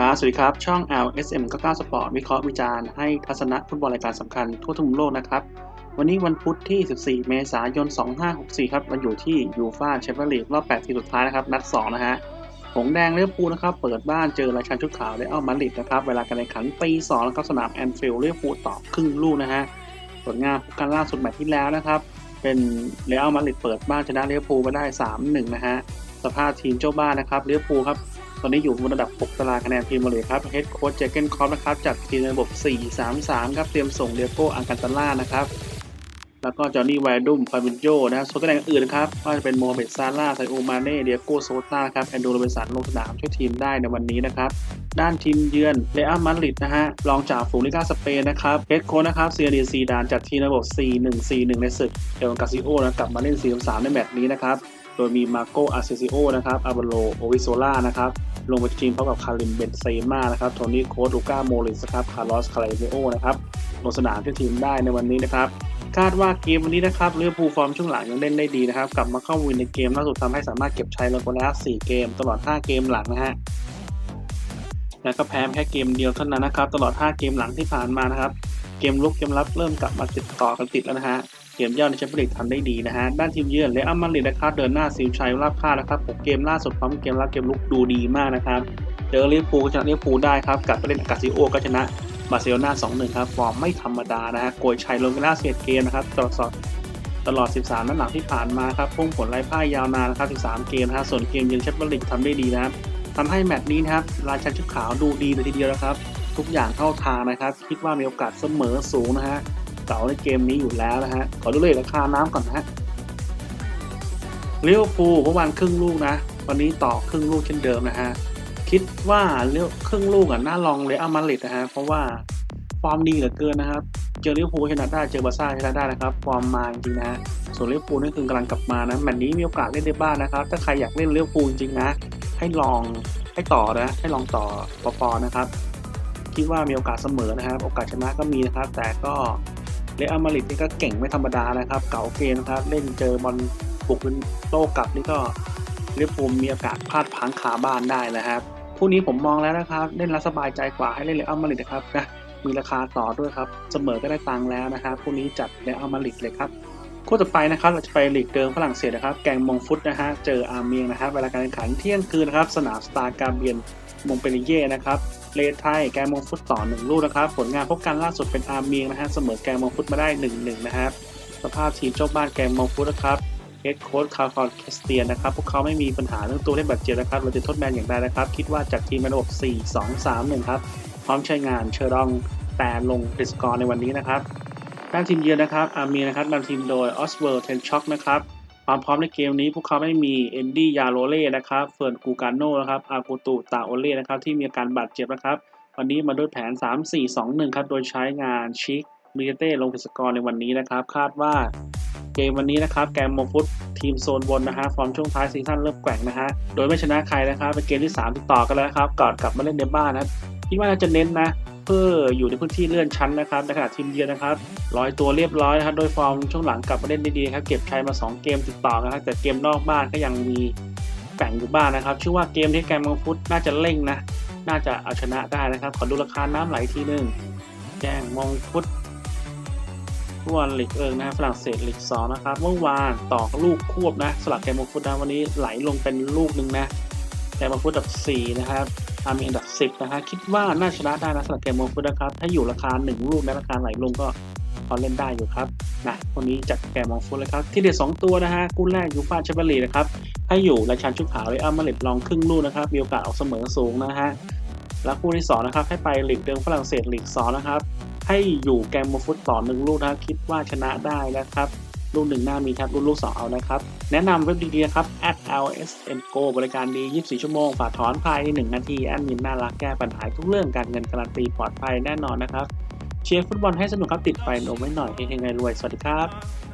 ครับ สวัสดีครับ ช่อง LSM 99 Sport วิเคราะห์วิจารณ์ให้ทัศนะฟุตบอลรายการสำคัญทั่วทุกมุมโลกนะครับ วันนี้วันพุธที่ 14 เมษายน 2564 ครับ มันอยู่ที่ยูฟาแชมเปี้ยนลีกรอบ 8 ทีมสุดท้ายนะครับ นัด 2 นะฮะ หงแดงเลือพูนะครับ เปิดบ้านเจอราชันชุดขาวได้เอามาดริดนะครับ เวลาการแข่งขันตี2นะครับ สนามแอนฟิลด์เลือพูต่อครึ่งลูกนะฮะ ผลงานกันล่าสุดแมตช์ที่แล้วนะครับ เป็นเรอัลมาดริดเปิดบ้านชนะเลือพูลมาได้ 3-1 นะฮะ สภาพทีมเจ้าบ้านนะครับเลือพูครับ อนนี้อยู่บนระดับ 6 ตารางคะแนนพรีเมียร์ลีกครับเฮดโค้ชเจเกนคอปนะครับจัดทีมในระบบ 4-3-3 ครับเตรียมส่งเดียโก้อังกันตาล่านะครับแล้วก็จอห์นนี่ไวดุมฟาบินโยนะส่วนตำแหน่งอื่นนะครับก็จะเป็นโมฮัมเหม็ดซาร่าไซโอมาเน่เดียโก้โซตาครับแอนดูโรเบนสันลงสนามช่วยทีมได้ในวันนี้นะครับด้านทีมเยือนเรอัลมาดริดนะฮะรองจากฝูงลิก้าสเปนนะครับเฮดโค้ชนะครับเซียดีซีดานจัดทีมในระบบ 4-1-4-1 ในศึกเอลกาซิโอนะกลับมาเล่น 4-3 ในแมตช์นี้นะครับโดยมีมาโกอาเซซิโอนะครับอาบโลโอวิโซล่านะครับ ลงไปทีมพร้อมกับคาริมเบนเซม่านะครับโทนี่โคสลูก้าโมลิสครับคาร์ลอสคาเลเโอนะครับลงสนามช่วยทีมได้ในวันนี้นะครับคาดว่าเกมวันนี้นะครับเลือพูฟอร์มช่วงหลังยังเล่นได้ดีนะครับ กลับมาเข้าวินในเกมล่าสุดทำให้สามารถเก็บชัยลงไปแล้ว4เกม ตลอด 5 เกมหลังนะฮะแล้วก็แพ้แค่เกมเดียวเท่านั้นนะครับ ตลอด 5 เกมหลังที่ผ่านมานะครับ เกมลุกเกมรับเริ่มกลับมาติดต่อกันติดแล้วนะฮะ เกมเย่าในแชมเปี้ยนลีกทำได้ดีนะฮะ ด้านทีมเยือนเลอัลมาริดนะครับเดินหน้าซิลชัยราบคานะครับ6เกมล่าสุดพร้อมเกมรับเกมลุกดูดีมากนะครับ เจอลิเวอร์พูลก็ชนะลิเวอร์พูลได้ครับกลับไปเล่นอากาซิโอก็ชนะบาร์เซโลนา2-1ครับฟอร์มไม่ธรรมดานะฮะโกยชัยลงไปล่าเสียเกมนะครับตลอดสอดตลอด 13 นัดหลังที่ผ่านมาครับพุ่งผลไร้พ่ายยาวนานนะครับ 13 เกมนะฮะส่วนเกมเยือนแชมเปี้ยนลีกทำได้ดีนะครับทำให้แมตช์นี้นะครับราชันชุดขาวดูดีเลยทีเดียวนะครับ ทุกอย่างเข้าทางนะครับ คิดว่ามีโอกาสเสมอสูงนะฮะ เก่าในเกมนี้อยู่แล้วนะฮะ ขอดูเลยราคาน้ำก่อนนะฮะลิเวอร์พูเมื่อวานครึ่งลูกนะ วันนี้ต่อครึ่งลูกเช่นเดิมนะฮะ คิดว่าเลือกครึ่งลูกอะน่าลองเลยอามาริดนะฮะ เพราะว่าฟอร์มดีเหลือเกินนะครับ เจอเลิเวอร์พูชนะได้ เจอบาร์ซ่าชนะได้นะครับ ฟอร์มมาจริงนะฮะ ส่วนเลิเวอร์พูนั่นคือกำลังกลับมานะ แมตช์นี้มีโอกาสเล่นได้บ้างนะครับ ถ้าใครอยากเล่นเลิเวอร์พูจริงนะ ให้ลองให้ต่อนะ ให้ลองต่อปอปอนะครับคิดว่ามีโอกาสเสมอนะครับ โอกาสชนะก็มีนะครับ แต่ก็ เลอัลมาริดนี่ก็เก่งไม่ธรรมดานะครับ เก่าเกมนะครับ เล่นเจอบอลบุกเป็นโต้กลับนี่ก็ลิเวอร์พูลมีโอกาสพลาดพังขาบ้านได้นะครับคู่นี้ผมมองแล้วนะครับ เล่นแล้วสบายใจกว่าให้เล่นเลอัลมาริดนะครับนะมีราคาต่อด้วยครับ เสมอก็ได้ตังค์แล้วนะครับคู่นี้จัดเลอัลมาริดเลยครับ คู่ต่อไปนะครับเราจะไปลีกเดิมฝรั่งเศสนะครับ แกงมงฟุตนะฮะเจออาร์เมียงนะครับเวลาการแข่งขันเที่ยงคืนนะครับ สนามสตาร์การเบียนมงเปริเย่นะครับเลทไทยแกงมงฟุตต่อหนึ่งลูกนะครับ ผลงานพบกันล่าสุดเป็นอาร์เมียงนะฮะเสมอแกงมงฟุตมาได้1นหนึ่งนะครับสภาพทีมเจ้าบ้านแกงมงฟุตนะครับเฮดโค้ชคาร์ฟอนเคสเตียนนะครับ พวกเขาไม่มีปัญหาเรื่องตัวเล่นบาดเจ็บนะครับ เราจะทดแบนอย่างไรนะครับ คิดว่าจัดทีมในระบบ 4 2 3 1 ครับ พร้อมใช้งานเชอรองแต่ลงดิสกอร์ในวันนี้นะครับ ด้านทีมเยือนนะครับอาร์เมียนะครับนำทีมโดยออสเวิร์เทนช็อกนะครับความพร้อมในเกมนี้พวกเขาไม่มีเอนดี้ยาโรเล่นะครับเฟิร์นกูการโนนะครับอากูตูตาโอเล่นะครับที่มีอาการบาดเจ็บนะครับ วันนี้มาด้วยแผน 3 4 2 1 ครับโดยใช้งานชิคมิเกเต้ลงดิสกอร์ในวันนี้นะครับ คาดว่าเกมวันนี้นะครับแกมโมฟุตทีมโซนบนนะฮะฟอร์มช่วงท้ายซีซั่นเริ่มแกว่งนะฮะโดยไม่ชนะใครนะครับเป็นเกมที่ 3 ติดต่อกันแล้วครับก่อนกลับมาเล่นในบ้านนะคิดว่าน่าจะเน้นนะ เพื่ออยู่ในพื้นที่เลื่อนชั้นนะครับในขณะทีมเยือนนะครับลอยตัวเรียบร้อยนะครับโดยฟอร์มช่วงหลังกลับมาเล่นได้ดีครับเก็บชัยมา 2 เกมติดต่อกันนะครับแต่เกมนอกบ้านก็ยังมีแข่งอยู่บ้านนะครับชื่อว่าเกมที่แกมโมฟุตน่าจะเร่งนะ น่าจะเอาชนะได้นะครับ ขอดูราคาน้ำไหลทีหนึ่งแจ้งมงฟุตฟุตบอลลีกเอิงนะฝรั่งเศสลีก2นะครับเมื่อวานต่อลูกควบนะสลับแกมโมฟุตนะวันนี้ไหลลงเป็นลูกหนึ่งนะแกมโมฟุตดับ4นะครับาร์มีอันดับ 10 นะฮะคิดว่าน่าชนะได้นะสำหรับแกมโมฟุตนะครับ ถ้าอยู่ราคา 1 ลูกนะราคาไหลลงก็พอเล่นได้อยู่ครับนะวันนี้จัดแกมโมฟุตเลยครับ ที่เด็ด2ตัวนะฮะคู่แรกยูฟ่าแชมเปี้ยนลีกนะครับให้อยู่ราชันชุดขาวเลยอัลมาดริดลองครึ่งลูกนะครับมีโอกาสออกเสมอสูงนะฮะแล้วคู่ที่สองนะครับให้ไปลีกเดิมฝรั่งเศสลีก2นะครับให้อยู่แกมโมฟุตต่อหนึ่งลูกนะคคิดว่าชนะได้นะครับ รุ่นหนึ่งหน้ามีครับรุ่นลูกสองเอานะครับ แนะนำเว็บดีๆนะครับ at lsm go บริการดี 24 ชั่วโมง ฝากถอนภายใน 1 นาที แอดมินน่ารักแก้ปัญหาทุกเรื่องการเงินการันตีปลอดภัยแน่นอนนะครับ เชียร์ฟุตบอลให้สนุกครับติดไฟโนมไว้หน่อยเฮงๆรวย สวัสดีครับ